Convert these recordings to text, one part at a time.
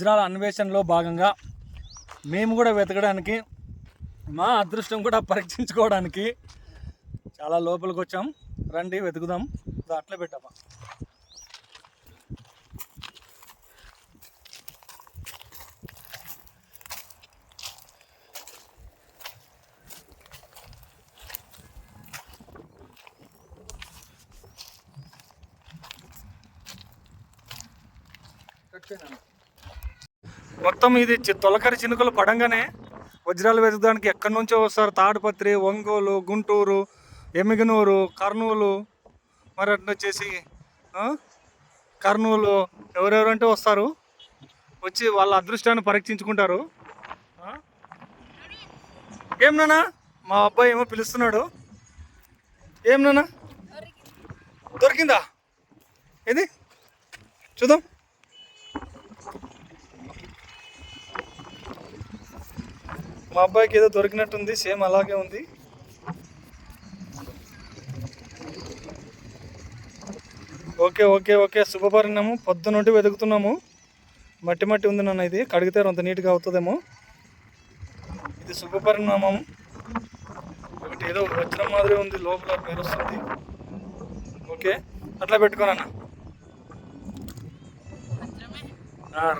వజ్రాల అన్వేషణలో భాగంగా మేము కూడా వెతకడానికి మా అదృష్టం కూడా పరీక్షించుకోవడానికి చాలా లోపలికి వచ్చాం. రండి వెతుకుదాం. దాంట్లో అట్లే పెట్టామా మొత్తం ఇది చి- తొలకరి చినుకలు పడంగానే వజ్రాలు వెతకడానికి ఎక్కడి నుంచో వస్తారు. తాడుపత్రి ఒంగోలు గుంటూరు ఎమిగనూరు కర్నూలు. మరి అట్నొచ్చేసి వచ్చేసి కర్నూలు ఎవరెవరంటే వస్తారు. వచ్చి వాళ్ళ అదృష్టాన్ని పరీక్షించుకుంటారు. ఏం నానా మా అబ్బాయి ఏమో పిలుస్తున్నాడు. ఏం నానా దొరికిందా? ఏది? చూద్దాం. మా అబ్బాయికి ఏదో దొరికినట్టుంది సేమ్ అలాగే ఉంది. ఓకే ఓకే ఓకే శుభపరిణామం. పొద్దు నుండి వెతుకుతున్నాము. మట్టి మట్టి ఉంది నాన్న ఇది. కడిగితే అంత నీట్గా అవుతుందేమో. ఇది శుభపరిణామం. ఒకటి ఏదో వజ్రం మాదిరి ఉంది లోపల మెరుస్తుంది ఓకే అట్లా పెట్టుకోనన్న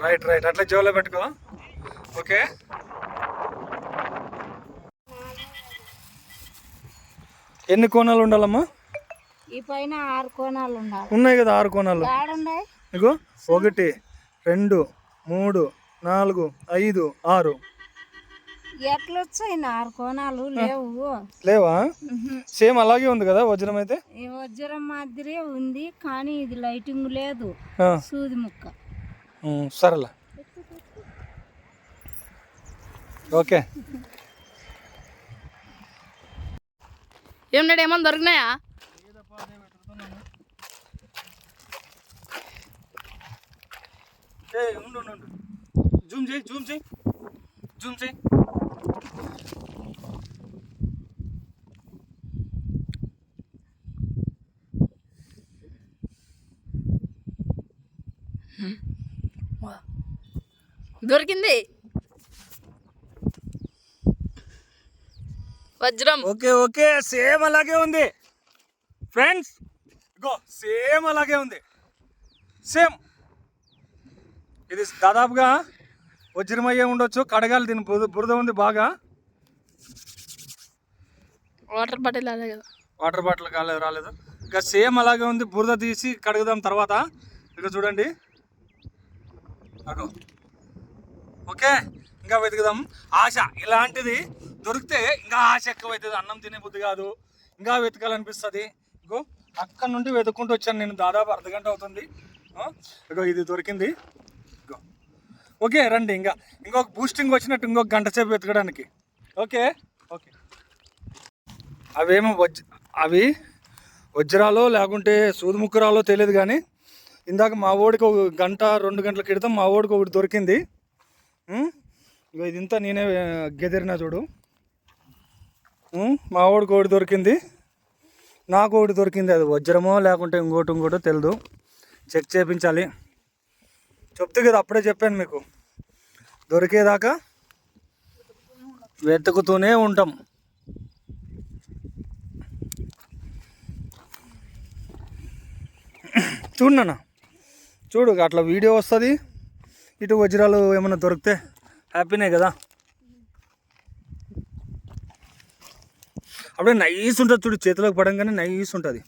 రైట్ రైట్ అట్లా జోలో పెట్టుకో. ఓకే. ఎన్ని కోణాలు ఉండాలమ్మా? ఈ పైన ఆరు కోణాలు ఉండాలి. ఉన్నాయి కదా ఆరు కోణాలు. ఇగో ఒకటి రెండు మూడు నాలుగు ఐదు ఆరు. ఎట్లొచ్చాయి? ఆరు కోణాలు లేవు. లేవా. సేమ్ అలాగే ఉంది కదా వజ్రం అయితే? ఈ వజ్రం మాదిరి ఉంది కానీ ఇది లైటింగ్ లేదు. సూది ముక్క. సరేలే. ఓకే. ఏమన్నాడు ఏమన్నా దొరికినాయా? జూమ్ చేయి జూమ్ చేయి. జూమ్ చేయి. దొరికింది? వజ్రం. ఓకే ఓకే సేమ్ అలాగే ఉంది. ఫ్రెండ్స్ ఇగో సేమ్ అలాగే ఉంది. సేమ్. ఇది దాదాపుగా వజ్రమయ్యే ఉండొచ్చు కడగాలి దీని బురద బురద ఉంది బాగా. వాటర్ బాటిల్ అదే కదా. వాటర్ బాటిల్ కాలేదు రాలేదు. ఇంకా సేమ్ అలాగే ఉంది బురద తీసి కడుగుదాం తర్వాత. ఇక చూడండి. అగో. ఓకే. ఇంకా వెతుకుదాం. ఆశ ఇలాంటిది దొరికితే ఇంకా ఆశ ఎక్కువ అవుతుంది అన్నం తినే బుద్ధి కాదు. ఇంకా వెతకాలనిపిస్తుంది. ఇగో అక్కడ నుండి వెతుక్కుంటూ వచ్చాను నేను. దాదాపు అర్ధ గంట అవుతుంది. ఇగో ఇది దొరికింది. ఇగో. ఓకే రండి ఇంకా. ఇంకొక బూస్టింగ్ వచ్చినట్టు ఇంకొక గంట సేపు వెతకడానికి. ఓకే? ఓకే. అవేమో వజ్ అవి వజ్రాలో లేకుంటే సూదిముక్కరాలో తెలియదు కానీ ఇందాక మా ఓడికి ఒక గంట రెండు గంటల క్రితం మా ఓడికి ఒకటి దొరికింది. ఉం? ఇగో ఇది ఇంత నేనే గెదిరినా చూడు. మా వాడికి ఒకటి దొరికింది. నాకు ఒకటి దొరికింది అది. వజ్రమో లేకుంటే ఇంకోటి ఇంకోటో తెలియదు చెక్ చేయించాలి చెప్తే కదా అప్పుడే చెప్పాను మీకు. దొరికేదాకా వెతుకుతూనే ఉంటాం. చూడన్నా చూడు అట్లా వీడియో వస్తుంది. ఇటు వజ్రాలు ఏమైనా దొరికితే హ్యాపీనే కదా? అప్పుడే నైస్ ఉంటుంది చూడు చేతిలోకి పడంగానే నైస్ ఉంటుంది.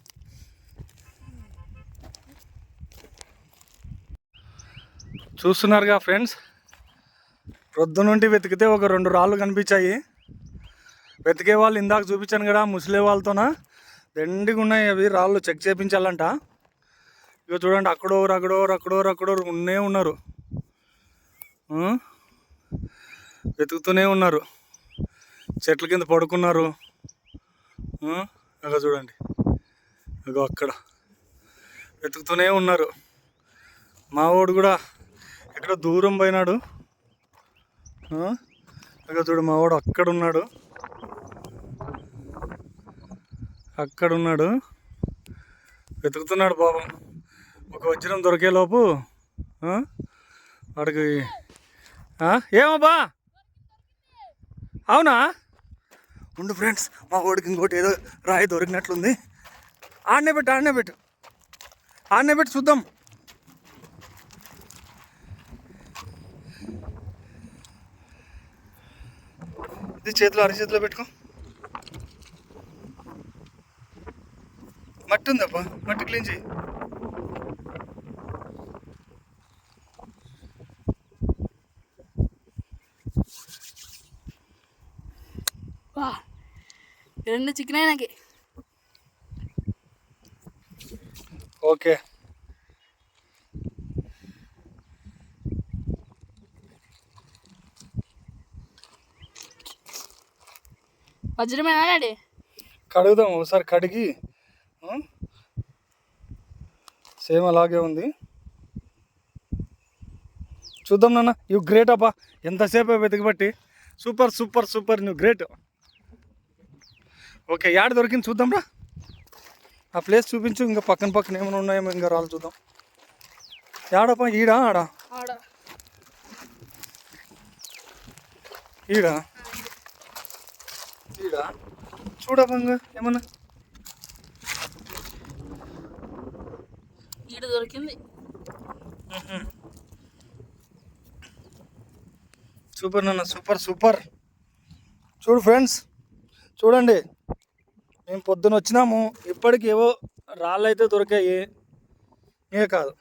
చూస్తున్నారుగా ఫ్రెండ్స్ ప్రొద్దు నుండి వెతికితే ఒక రెండు రాళ్ళు కనిపించాయి. వెతికే వాళ్ళు ఇందాక చూపించాను కదా ముసలే వాళ్ళతోన? దండిగా ఉన్నాయి అవి రాళ్ళు చెక్ చేయించాలంట ఇక చూడండి అక్కడోరు అక్కడోరు అక్కడోరు అక్కడోరు ఉన్నే ఉన్నారు? వెతుకుతూనే ఉన్నారు. చెట్ల కింద పడుకున్నారు. అక్కడ చూడండి. అగో అక్కడ. వెతుకుతూనే ఉన్నారు. మా వాడు కూడా ఎక్కడ దూరం పోయినాడు. అక్కడ చూడు మా వాడు అక్కడ ఉన్నాడు. అక్కడ ఉన్నాడు. వెతుకుతున్నాడు పాపం. ఒక వజ్రం దొరికేలోపు వాడికి ఏమబ్బా? అవునా? ఉండు ఫ్రెండ్స్ మా వాడికి ఇంకోటి ఏదో రాయి దొరికినట్లుంది. ఆడనే పెట్టు ఆడనే పెట్టు. ఆడనే పెట్టు చూద్దాం. ఇది చేతిలో అరి చేతిలో పెట్టుకో. మట్టి ఉందప్పా మట్టి క్లీన్ చేయి రెండు చికెన్ అయినాకి. ఓకే. వజ్రమేనా డాడీ? కడుగుదాం ఒకసారి కడిగి? సేమ్ అలాగే ఉంది. చూద్దాం నాన్న యూ గ్రేట్ అబ్బా. ఎంతసేపు వెతికిబట్టి సూపర్ సూపర్ సూపర్ నువ్వు గ్రేట్ ఓకే యాడ దొరికింది చూద్దాం రా ఆ ప్లేస్ చూపించు ఇంకా పక్కన పక్కన ఏమైనా ఉన్నాయేమో ఇంకా రాళ్ళు చూద్దాం. యాడప్పా ఈడా ఆడా? ఈడా? ఈడా? చూడప్పా ఇంకా ఏమన్నా? ఈడ దొరికింది. సూపర్ నాన్న సూపర్ సూపర్. చూడు ఫ్రెండ్స్ చూడండి. మేము పొద్దున వచ్చినాము ఇప్పటికి ఏవో రాళ్ళు అయితే దొరికాయి. ఏ కాదు.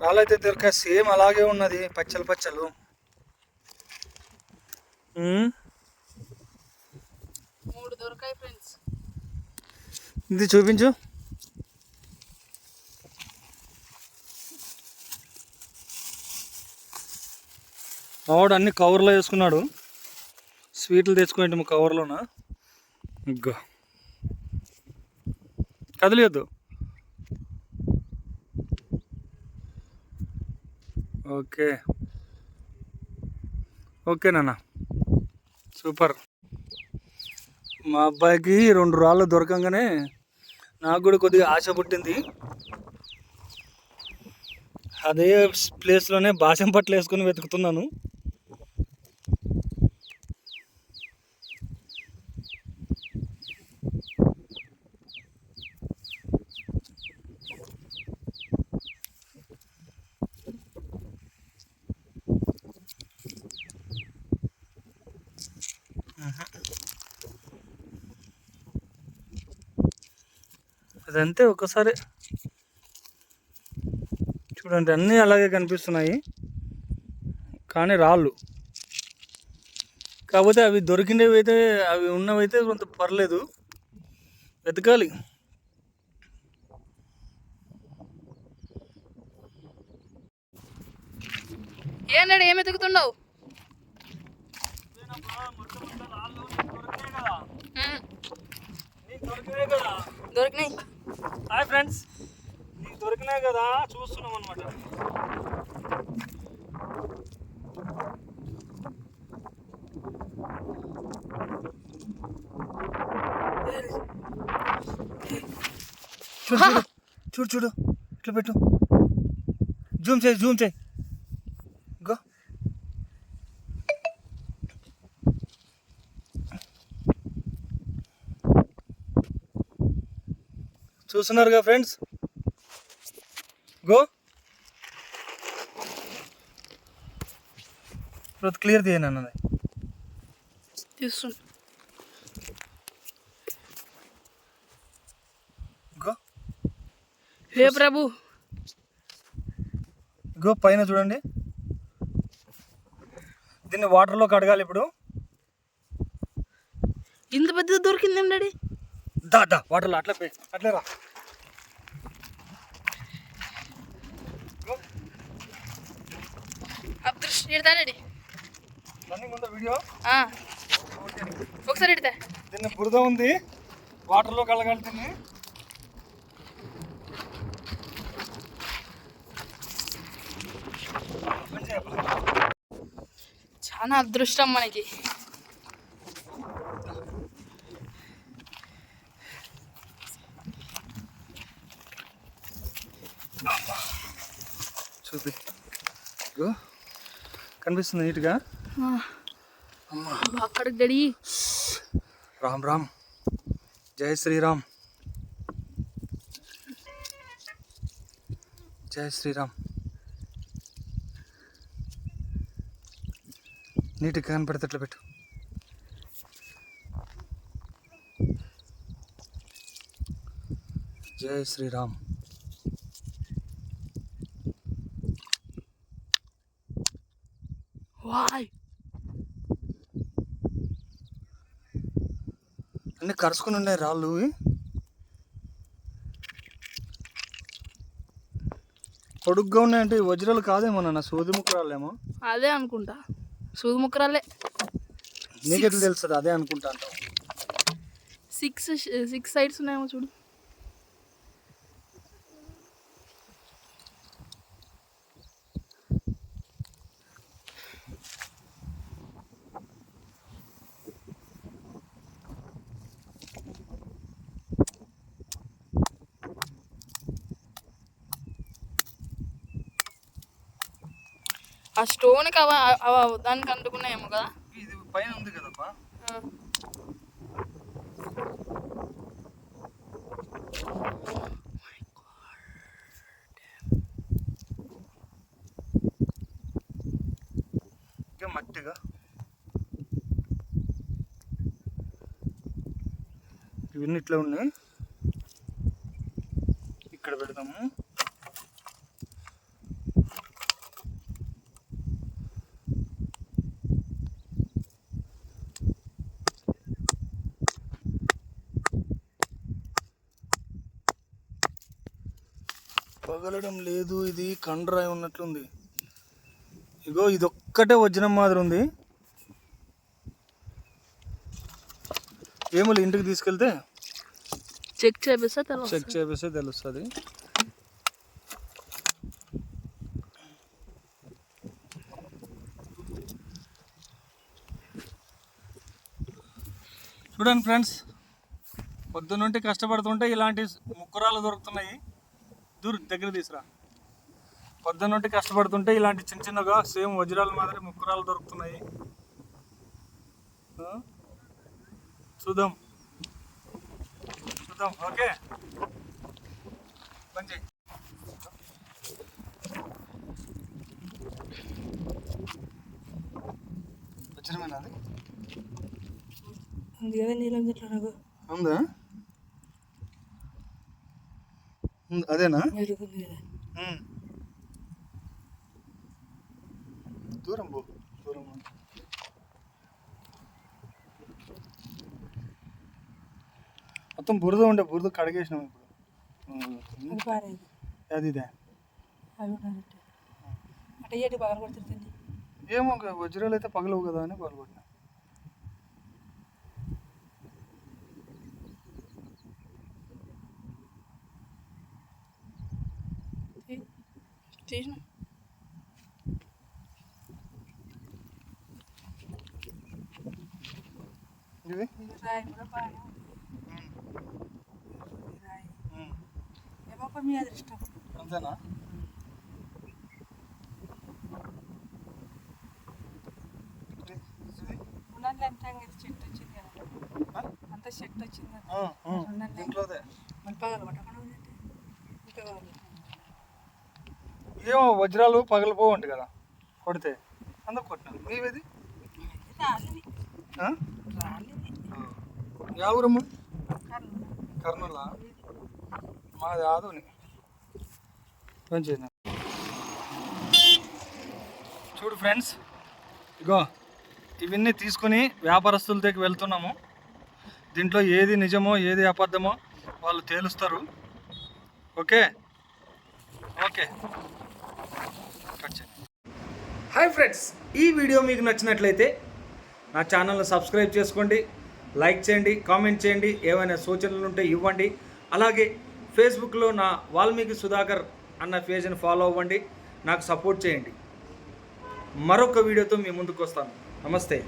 రాళ్ళు అయితే దొరికాయి. సేమ్ అలాగే ఉన్నది పచ్చలు పచ్చలు. ఇది చూపించు. మావాడు అన్ని కవర్లో వేసుకున్నాడు. స్వీట్లు తెచ్చుకోండి మా కవర్లోన? ఇగ్గో కదిలేదు ఓకే. ఓకే నాన్న. సూపర్. మా అబ్బాయికి రెండు రాళ్ళు దొరకంగానే నాకు కూడా కొద్దిగా ఆశ పుట్టింది. అదే ప్లేస్లోనే బాసం పట్లు వేసుకొని వెతుకుతున్నాను. అదంతే ఒకసారి. చూడండి అన్నీ అలాగే కనిపిస్తున్నాయి. కానీ రాళ్ళు. కాకపోతే అవి దొరికినవి అయితే అవి ఉన్నవి అయితే కొంత పర్లేదు. వెతకాలి. ఏం డాడీ ఏం ఎతుకుతున్నావు ఉమ్, దొరికినాయి హాయ్ ఫ్రెండ్స్. నీకు దొరికినాయి కదా చూస్తున్నాం అనమాట చూడు చూడు. చూడు చూడు. ఇట్లా పెట్టు. జూమ్ చేయి జూమ్ చేయి. చూస్తున్నారుగా ఫ్రెండ్స్? గో. ఇప్పుడు క్లియర్ తీయను అన్నది తీస్తున్నా గో. హే ప్రభు. గో పైన చూడండి. దీన్ని వాటర్లో కడగాలి ఇప్పుడు. ఇంత పెద్దది దొరికిందేం డాడీ? దా దా వాటర్లో అట్లా అట్లే రా. ఆ. ఒకసారి ఎడతా దీన్ని బురద ఉంది. వాటర్లో దీన్ని పని చేయాలి. చాలా అదృష్టం మనకి చూపి గో కనిపిస్తుంది నీట్గా? అక్కడికి డాడీ. రామ్ రామ్. జై శ్రీరామ్. జై శ్రీరామ్. నీట్గా కనపడేటట్లు పెట్టు. జై శ్రీరామ్. అన్ని కరుచుకుని ఉన్నాయి రాళ్ళు. పొడుగ్గా ఉన్నాయంటే వజ్రాలు కాదేమో నాన్న సూది ముక్కు రాళ్ళేమో అదే అనుకుంటా. సూది ముక్కరాలే నీకెట్లా తెలుస్తుంది? అదే అనుకుంటా అంటావు. సిక్స్ సిక్స్ సైడ్స్ ఉన్నాయేమో చూడు. ఆ స్టోన్కి అవ అవ దానికి అంటుకున్నాయేమో కదా? ఇది పైన ఉంది కదప్పా. మట్టిగా? ఇవన్నీ ఇట్లా ఉన్నాయి. ఇక్కడ పెడదాము పగలడం లేదు ఇది కండరాయి ఉన్నట్లుంది. ఇగో ఇది ఒక్కటే వజ్రం మాదిరి ఉంది ఏమో ఇంటికి తీసుకెళ్తే? చెక్ చేపిస్తే చెక్ చేపిస్తే తెలుస్తుంది. చూడండి ఫ్రెండ్స్ పొద్దున్నుంటి కష్టపడుతుంటే ఇలాంటి ముక్కురాలు దొరుకుతున్నాయి. దూరం దగ్గర తీసురా. పొద్దున్నుంటి కష్టపడుతుంటే ఇలాంటి చిన్న చిన్నగా సేమ్ వజ్రాల మాదిరి ముక్కురాలు దొరుకుతున్నాయి? చూద్దాం. చూద్దాం. ఓకే. చేయి. వజ్రమేనా అది? నీలం చెట్లు నాకు ఉందా ఉంది, అదేనా. దూరం పో దూరం. మొత్తం బురద ఉండే బురద కడిగేసినాం ఇప్పుడు. అది ఇదే. ఏమో వజ్రాలు అయితే పగలవు కదా అని పగలగొట్టినా తీసిన. ఇది రాయి కూడా బాగానే ఉంది ఈ రాయి. ఉమ్. ఏమో మీ అదృష్టం అంతేనా? చెట్టు వచ్చింది కదా? అంత చెట్టు వచ్చింది కదా. మళ్ళీ పగల ఇంకా ఏమో వజ్రాలు పగిలిపోవండి కదా. కొడితే. అందుకు కొట్టినాను నీవేది ఎవరమ్మ యా ఊరమ్మా? కర్నూలా? మాది ఆదుని. మంచిది చూడు ఫ్రెండ్స్ ఇగో ఇవన్నీ తీసుకొని వ్యాపారస్తుల దగ్గరికి వెళ్తున్నాము. దీంట్లో ఏది నిజమో ఏది అబద్ధమో వాళ్ళు తేలుస్తారు. ఓకే? ఓకే. హాయ్ ఫ్రెండ్స్ ఈ వీడియో మీకు నచ్చినట్లయితే నా ఛానల్ని సబ్స్క్రైబ్ చేసుకోండి లైక్ చేయండి కామెంట్ చేయండి ఏమైనా సూచనలు ఉంటే ఇవ్వండి. అలాగే ఫేస్బుక్లో నా వాల్మీకి సుధాకర్ అన్న పేజ్ని ఫాలో అవ్వండి నాకు సపోర్ట్ చేయండి. మరొక వీడియోతో మీ ముందుకు వస్తాను. నమస్తే.